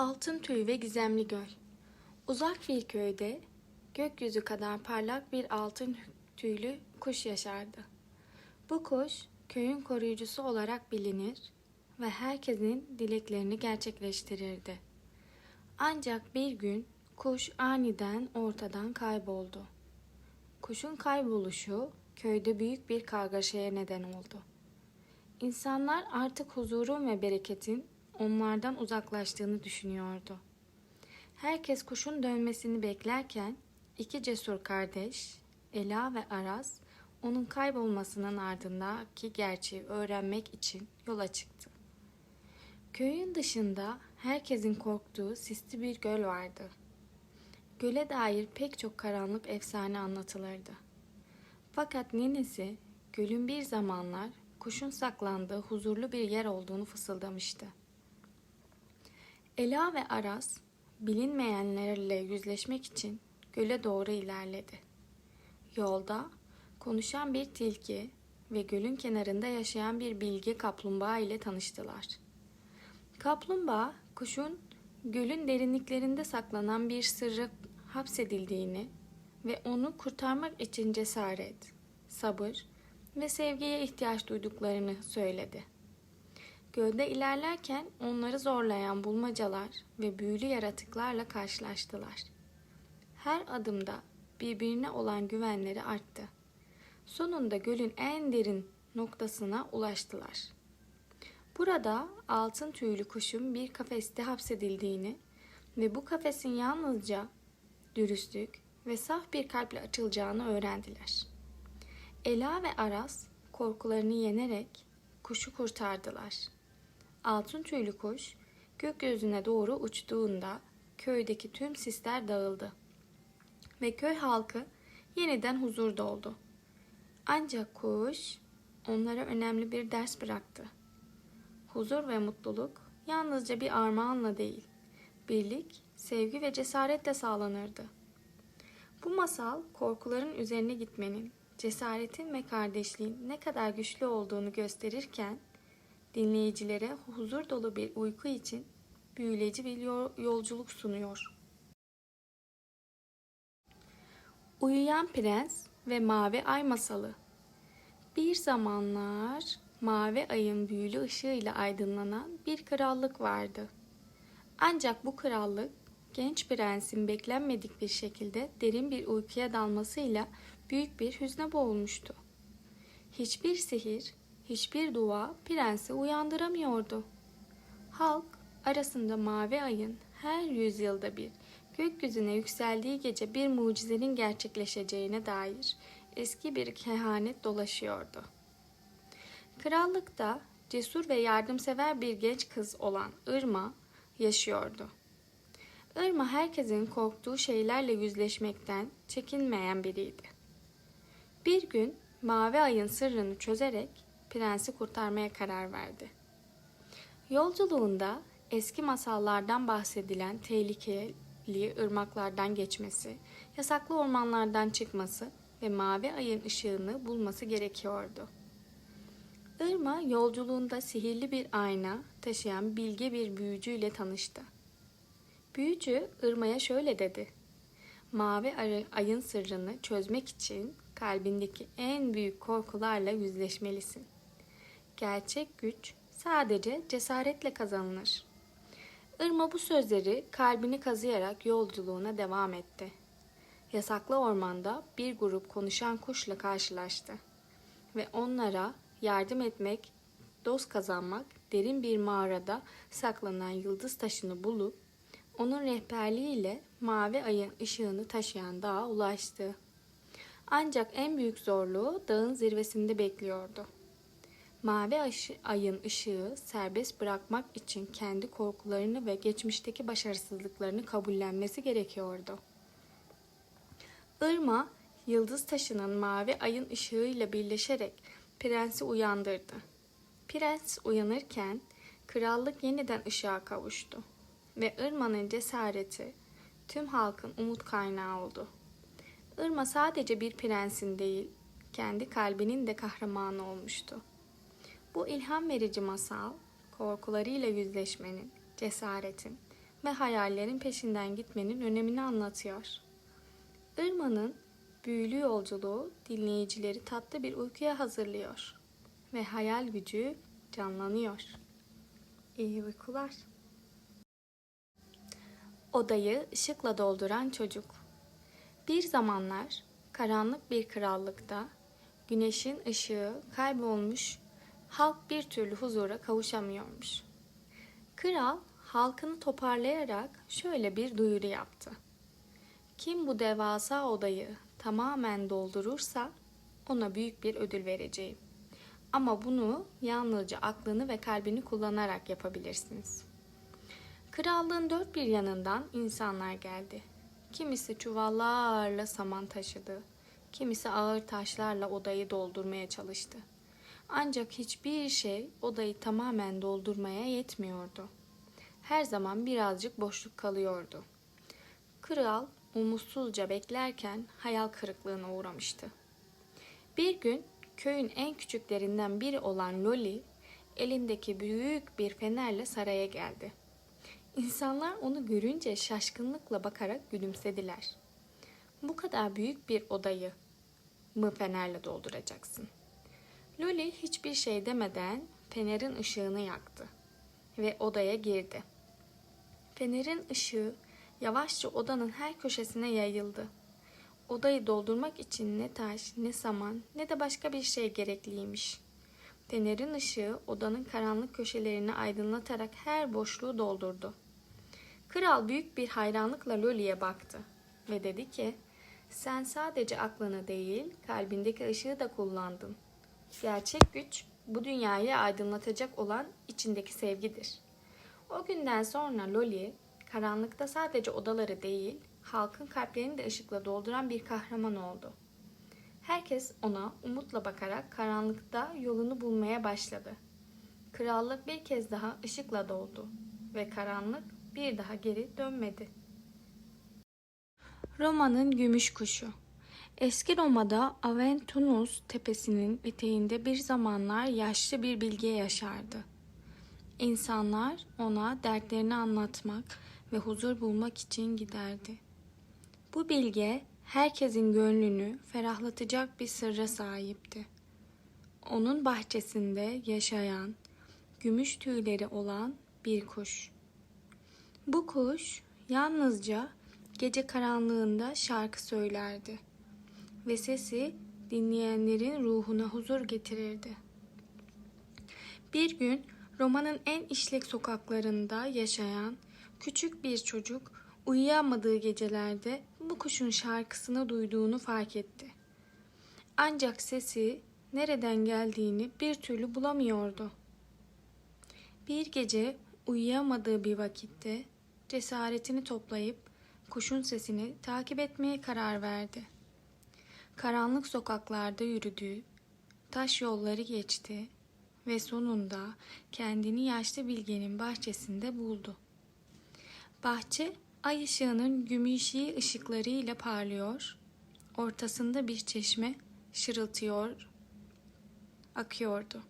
Altın tüy ve gizemli göl. Uzak bir köyde gökyüzü kadar parlak bir altın tüylü kuş yaşardı. Bu kuş köyün koruyucusu olarak bilinir ve herkesin dileklerini gerçekleştirirdi. Ancak bir gün kuş aniden ortadan kayboldu. Kuşun kayboluşu köyde büyük bir kargaşaya neden oldu. İnsanlar artık huzurun ve bereketin onlardan uzaklaştığını düşünüyordu. Herkes kuşun dönmesini beklerken iki cesur kardeş, Ela ve Aras, onun kaybolmasının ardındaki gerçeği öğrenmek için yola çıktı. Köyün dışında herkesin korktuğu sisli bir göl vardı. Göle dair pek çok karanlık efsane anlatılırdı. Fakat ninesi gölün bir zamanlar kuşun saklandığı huzurlu bir yer olduğunu fısıldamıştı. Ela ve Aras bilinmeyenlerle yüzleşmek için göle doğru ilerledi. Yolda konuşan bir tilki ve gölün kenarında yaşayan bir bilge kaplumbağa ile tanıştılar. Kaplumbağa kuşun gölün derinliklerinde saklanan bir sırra hapsedildiğini ve onu kurtarmak için cesaret, sabır ve sevgiye ihtiyaç duyduklarını söyledi. Gölde ilerlerken onları zorlayan bulmacalar ve büyülü yaratıklarla karşılaştılar. Her adımda birbirine olan güvenleri arttı. Sonunda gölün en derin noktasına ulaştılar. Burada altın tüylü kuşun bir kafeste hapsedildiğini ve bu kafesin yalnızca dürüstlük ve saf bir kalple açılacağını öğrendiler. Ela ve Aras korkularını yenerek kuşu kurtardılar. Altın tüylü kuş gökyüzüne doğru uçtuğunda köydeki tüm sisler dağıldı ve köy halkı yeniden huzur doldu. Ancak kuş onlara önemli bir ders bıraktı. Huzur ve mutluluk yalnızca bir armağanla değil, birlik, sevgi ve cesaretle sağlanırdı. Bu masal korkuların üzerine gitmenin, cesaretin ve kardeşliğin ne kadar güçlü olduğunu gösterirken dinleyicilere huzur dolu bir uyku için büyüleyici bir yolculuk sunuyor. Uyuyan Prens ve Mavi Ay Masalı Bir zamanlar mavi ayın büyülü ışığıyla aydınlanan bir krallık vardı. Ancak bu krallık genç prensin beklenmedik bir şekilde derin bir uykuya dalmasıyla büyük bir hüzne boğulmuştu. Hiçbir sihir, hiçbir dua prensi uyandıramıyordu. Halk arasında mavi ayın her yüzyılda bir gökyüzüne yükseldiği gece bir mucizenin gerçekleşeceğine dair eski bir kehanet dolaşıyordu. Krallıkta cesur ve yardımsever bir genç kız olan Irma yaşıyordu. Irma herkesin korktuğu şeylerle yüzleşmekten çekinmeyen biriydi. Bir gün mavi ayın sırrını çözerek prensi kurtarmaya karar verdi. Yolculuğunda eski masallardan bahsedilen tehlikeli ırmaklardan geçmesi, yasaklı ormanlardan çıkması ve mavi ayın ışığını bulması gerekiyordu. Irma yolculuğunda sihirli bir ayna taşıyan bilge bir büyücüyle tanıştı. Büyücü Irma'ya şöyle dedi. Mavi ayın sırrını çözmek için kalbindeki en büyük korkularla yüzleşmelisin. Gerçek güç sadece cesaretle kazanılır. Irma bu sözleri kalbini kazıyarak yolculuğuna devam etti. Yasaklı ormanda bir grup konuşan kuşla karşılaştı ve onlara yardım etmek, dost kazanmak, derin bir mağarada saklanan yıldız taşını bulup onun rehberliğiyle mavi ayın ışığını taşıyan dağa ulaştı. Ancak en büyük zorluğu dağın zirvesinde bekliyordu. Mavi ayın ışığı serbest bırakmak için kendi korkularını ve geçmişteki başarısızlıklarını kabullenmesi gerekiyordu. Irma, yıldız taşının mavi ayın ışığıyla birleşerek prensi uyandırdı. Prens uyanırken krallık yeniden ışığa kavuştu ve Irma'nın cesareti tüm halkın umut kaynağı oldu. Irma sadece bir prensin değil, kendi kalbinin de kahramanı olmuştu. Bu ilham verici masal, korkularıyla yüzleşmenin, cesaretin ve hayallerin peşinden gitmenin önemini anlatıyor. Irma'nın büyülü yolculuğu dinleyicileri tatlı bir uykuya hazırlıyor ve hayal gücü canlanıyor. İyi uykular. Odayı ışıkla dolduran çocuk. Bir zamanlar karanlık bir krallıkta güneşin ışığı kaybolmuş, halk bir türlü huzura kavuşamıyormuş. Kral halkını toparlayarak şöyle bir duyuru yaptı. Kim bu devasa odayı tamamen doldurursa ona büyük bir ödül vereceğim. Ama bunu yalnızca aklını ve kalbini kullanarak yapabilirsiniz. Krallığın dört bir yanından insanlar geldi. Kimisi çuvallarla saman taşıdı. Kimisi ağır taşlarla odayı doldurmaya çalıştı. Ancak hiçbir şey odayı tamamen doldurmaya yetmiyordu. Her zaman birazcık boşluk kalıyordu. Kral umutsuzca beklerken hayal kırıklığına uğramıştı. Bir gün köyün en küçüklerinden biri olan Loli elindeki büyük bir fenerle saraya geldi. İnsanlar onu görünce şaşkınlıkla bakarak gülümsediler. Bu kadar büyük bir odayı mı fenerle dolduracaksın? Loli hiçbir şey demeden fenerin ışığını yaktı ve odaya girdi. Fenerin ışığı yavaşça odanın her köşesine yayıldı. Odayı doldurmak için ne taş, ne saman, ne de başka bir şey gerekliymiş. Fenerin ışığı odanın karanlık köşelerini aydınlatarak her boşluğu doldurdu. Kral büyük bir hayranlıkla Loli'ye baktı ve dedi ki, sen sadece aklını değil, kalbindeki ışığı da kullandın. Gerçek güç bu dünyayı aydınlatacak olan içindeki sevgidir. O günden sonra Loli karanlıkta sadece odaları değil, halkın kalplerini de ışıkla dolduran bir kahraman oldu. Herkes ona umutla bakarak karanlıkta yolunu bulmaya başladı. Krallık bir kez daha ışıkla doldu ve karanlık bir daha geri dönmedi. Roma'nın gümüş kuşu Eski Roma'da Aventunus tepesinin eteğinde bir zamanlar yaşlı bir bilge yaşardı. İnsanlar ona dertlerini anlatmak ve huzur bulmak için giderdi. Bu bilge herkesin gönlünü ferahlatacak bir sırra sahipti. Onun bahçesinde yaşayan, gümüş tüyleri olan bir kuş. Bu kuş yalnızca gece karanlığında şarkı söylerdi ve sesi dinleyenlerin ruhuna huzur getirirdi. Bir gün Roma'nın en işlek sokaklarında yaşayan küçük bir çocuk uyuyamadığı gecelerde bu kuşun şarkısını duyduğunu fark etti. Ancak sesi nereden geldiğini bir türlü bulamıyordu. Bir gece uyuyamadığı bir vakitte cesaretini toplayıp kuşun sesini takip etmeye karar verdi. Karanlık sokaklarda yürüdü, taş yolları geçti ve sonunda kendini yaşlı bilgenin bahçesinde buldu. Bahçe ay ışığının gümüşi ışıklarıyla parlıyor, ortasında bir çeşme şırıltıyor, akıyordu.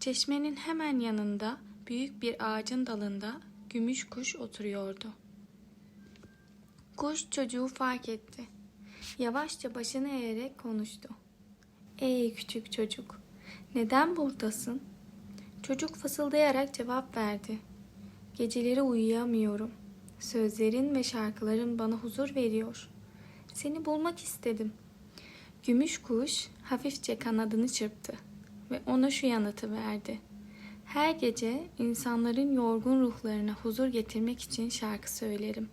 Çeşmenin hemen yanında büyük bir ağacın dalında gümüş kuş oturuyordu. Kuş çocuğu fark etti. Yavaşça başını eğerek konuştu. Ey küçük çocuk, neden buradasın? Çocuk fısıldayarak cevap verdi. Geceleri uyuyamıyorum. Sözlerin ve şarkıların bana huzur veriyor. Seni bulmak istedim. Gümüş kuş hafifçe kanadını çırptı ve ona şu yanıtı verdi. Her gece insanların yorgun ruhlarına huzur getirmek için şarkı söylerim.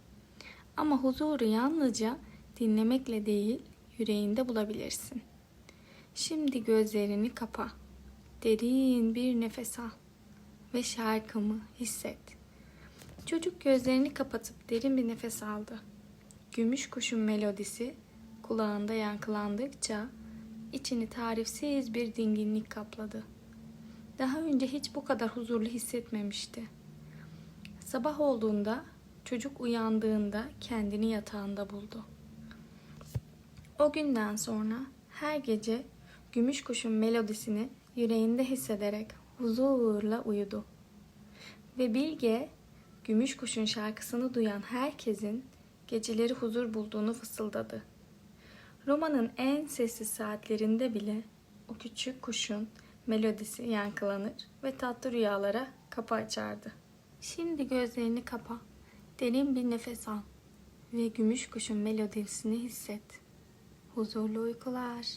Ama huzuru yalnızca dinlemekle değil, yüreğinde bulabilirsin. Şimdi gözlerini kapa. Derin bir nefes al ve şarkımı hisset. Çocuk gözlerini kapatıp derin bir nefes aldı. Gümüş kuşun melodisi kulağında yankılandıkça içini tarifsiz bir dinginlik kapladı. Daha önce hiç bu kadar huzurlu hissetmemişti. Sabah olduğunda çocuk uyandığında kendini yatağında buldu. O günden sonra her gece gümüş kuşun melodisini yüreğinde hissederek huzurla uyudu. Ve Bilge Gümüş kuşun şarkısını duyan herkesin geceleri huzur bulduğunu fısıldadı. Romanın en sessiz saatlerinde bile o küçük kuşun melodisi yankılanır ve tatlı rüyalara kapı açardı. Şimdi gözlerini kapa, derin bir nefes al ve gümüş kuşun melodisini hisset. Huzurlu uykular.